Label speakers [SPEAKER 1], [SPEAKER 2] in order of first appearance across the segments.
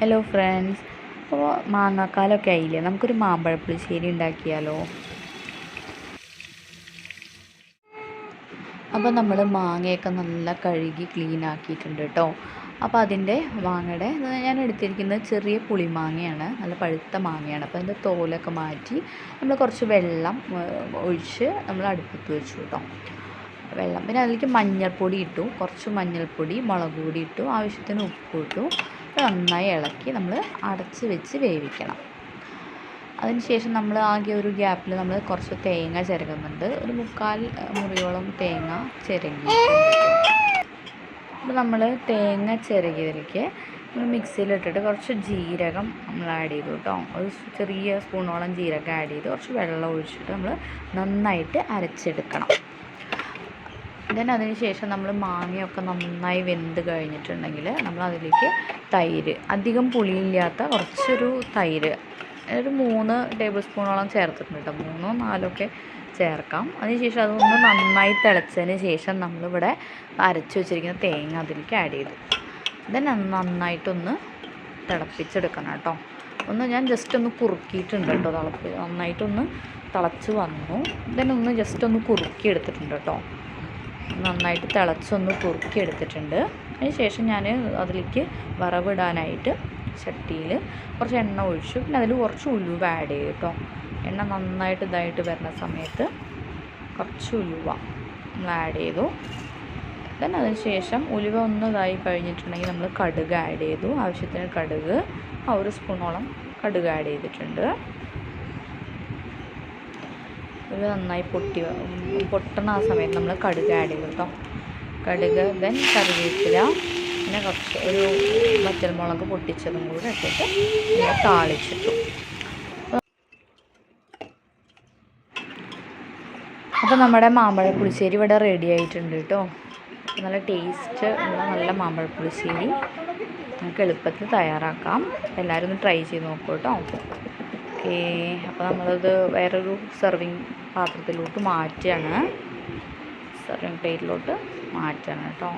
[SPEAKER 1] Hello friends അപ്പോൾ മാങ്ങാക്കാലമൊക്കെ ആയില്ലേ? നമുക്കൊരു മാമ്പഴ പുളിശ്ശേരി ഉണ്ടാക്കിയാലോ? അപ്പോൾ നമ്മൾ മാങ്ങയൊക്കെ നല്ല കഴുകി ക്ലീൻ ആക്കിയിട്ടുണ്ട് കേട്ടോ. അപ്പോൾ അതിന്റെ മാങ്ങയുടെ ഞാൻ എടുത്തിരിക്കുന്നത് ചെറിയ പുളിമാങ്ങയാണ്. നല്ല പഴുത്ത മാങ്ങയാണ്. അപ്പോൾ അതിന്റെ തോലൊക്കെ മാറ്റി നമ്മൾ കുറച്ച് വെള്ളം ഒഴിച്ച് നമ്മൾ അടുപ്പത്ത് വെച്ചു കേട്ടോ. വെള്ളം. പിന്നെ അതിലേക്ക് മഞ്ഞൾപ്പൊടി ഇട്ടു. കുറച്ച് മഞ്ഞൾപ്പൊടി മുളക് പൊടി ഇട്ടു. ആവശ്യത്തിന് ഉപ്പ് ഇട്ടു. നന്നായി ഇളക്കി നമ്മൾ അടച്ച് വെച്ച് വേവിക്കണം. അതിനുശേഷം നമ്മൾ ആകെ ഒരു ഗ്യാപ്പിൽ നമ്മൾ കുറച്ച് തേങ്ങ ചിരകുന്നുണ്ട്. ഒരു മുക്കാൽ മുറിയോളം തേങ്ങ ചിരകി അപ്പോൾ നമ്മൾ തേങ്ങ ചിരകിയതിലേക്ക് നമ്മൾ മിക്സിയിലിട്ടിട്ട് കുറച്ച് ജീരകം നമ്മൾ ആഡ് ചെയ്തു കേട്ടോ. ഒരു ചെറിയ സ്പൂണോളം ജീരകം ആഡ് ചെയ്ത് കുറച്ച് വെള്ളം ഒഴിച്ചിട്ട് നമ്മൾ നന്നായിട്ട് അരച്ചെടുക്കണം. ദെൻ അതിന് ശേഷം നമ്മൾ മാങ്ങയൊക്കെ നന്നായി വെന്ത് കഴിഞ്ഞിട്ടുണ്ടെങ്കിൽ നമ്മൾ അതിലേക്ക് തൈര് അധികം പുളിയില്ലാത്ത കുറച്ചൊരു തൈര് ഒരു മൂന്ന് ടേബിൾ സ്പൂണോളം ചേർത്തിട്ടുണ്ട് കേട്ടോ മൂന്നോ നാലോ ഒക്കെ ചേർക്കാം. അതിനുശേഷം അതൊന്ന് നന്നായി തിളച്ചതിന് ശേഷം നമ്മളിവിടെ അരച്ച് വെച്ചിരിക്കുന്ന തേങ്ങ അതിലേക്ക് ആഡ് ചെയ്തു. ദെൻ നന്നായിട്ടൊന്ന് തിളപ്പിച്ചെടുക്കണം കേട്ടോ ഒന്ന് ഞാൻ ജസ്റ്റ് ഒന്ന് കുറുക്കിയിട്ടുണ്ട് കേട്ടോ തിളപ്പ് നന്നായിട്ടൊന്ന് തിളച്ച് വന്നു. ദെൻ ഒന്ന് ജസ്റ്റ് ഒന്ന് കുറുക്കി എടുത്തിട്ടുണ്ട് കേട്ടോ നന്നായിട്ട് തിളച്ചൊന്ന് കുറുക്കി എടുത്തിട്ടുണ്ട് അതിന് ശേഷം ഞാൻ അതിലേക്ക് വറവിടാനായിട്ട് ചട്ടിയിൽ കുറച്ച് എണ്ണ ഒഴിച്ചു. പിന്നെ അതിൽ കുറച്ച് ഉലുവ ആഡ് ചെയ്യും കേട്ടോ എണ്ണ നന്നായിട്ട് ഇതായിട്ട് വരുന്ന സമയത്ത് കുറച്ച് ഉലുവ നമ്മൾ ആഡ് ചെയ്തു. ദെൻ അതിന് ശേഷം ഉലുവ ഒന്ന് ഇതായി കഴിഞ്ഞിട്ടുണ്ടെങ്കിൽ നമ്മൾ കടുക് ആഡ് ചെയ്തു. ആവശ്യത്തിന് കടുക് ഒരു സ്പൂണോളം കടുക് ആഡ് ചെയ്തിട്ടുണ്ട്. ഒരു നന്നായി പൊട്ടി പൊട്ടണ ആ സമയത്ത് നമ്മൾ കടുക് ആഡ് ചെയ്തു കേട്ടോ കടുക് ദെൻ കറിവേപ്പില പിന്നെ കുറച്ച് ഒരു വറ്റൽമുളക് പൊട്ടിച്ചതും കൂടെ ഇട്ടിട്ട് താളിച്ചിട്ടു. അപ്പോൾ നമ്മുടെ മാമ്പഴ പുളിശ്ശേരി ഇവിടെ റെഡി ആയിട്ടുണ്ട് കേട്ടോ നല്ല ടേസ്റ്റ് ഉള്ള നല്ല മാമ്പഴ പുളിശ്ശേരി നമുക്ക് എളുപ്പത്തിൽ തയ്യാറാക്കാം. എല്ലാവരും ഒന്ന് ട്രൈ ചെയ്ത് നോക്കൂ കേട്ടോ ഓക്കെ അപ്പോൾ നമ്മളത് വേറൊരു സെർവിങ് പാത്രത്തിലോട്ട് മാറ്റുകയാണ് സെർവിങ് പ്ലേറ്റിലോട്ട് മാറ്റുകയാണ് കേട്ടോ.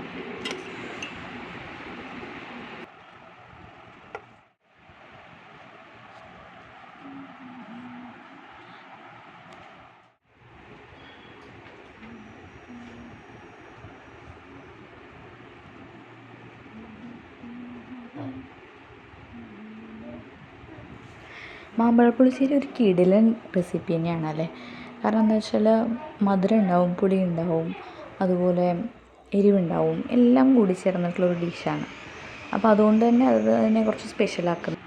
[SPEAKER 1] മാമ്പഴപ്പുളിശ്ശേരി ഒരു കിടിലൻ റെസിപ്പി തന്നെയാണ് അല്ലേ കാരണം എന്താ വെച്ചാൽ മധുരം ഉണ്ടാവും പുളി ഉണ്ടാവും അതുപോലെ എരിവുണ്ടാവും എല്ലാം കൂടി ചേർന്നിട്ടുള്ളൊരു ഡിഷാണ്. അപ്പോൾ അതുകൊണ്ട് തന്നെ അത് അതിനെ കുറച്ച് സ്പെഷ്യലാക്കുന്നു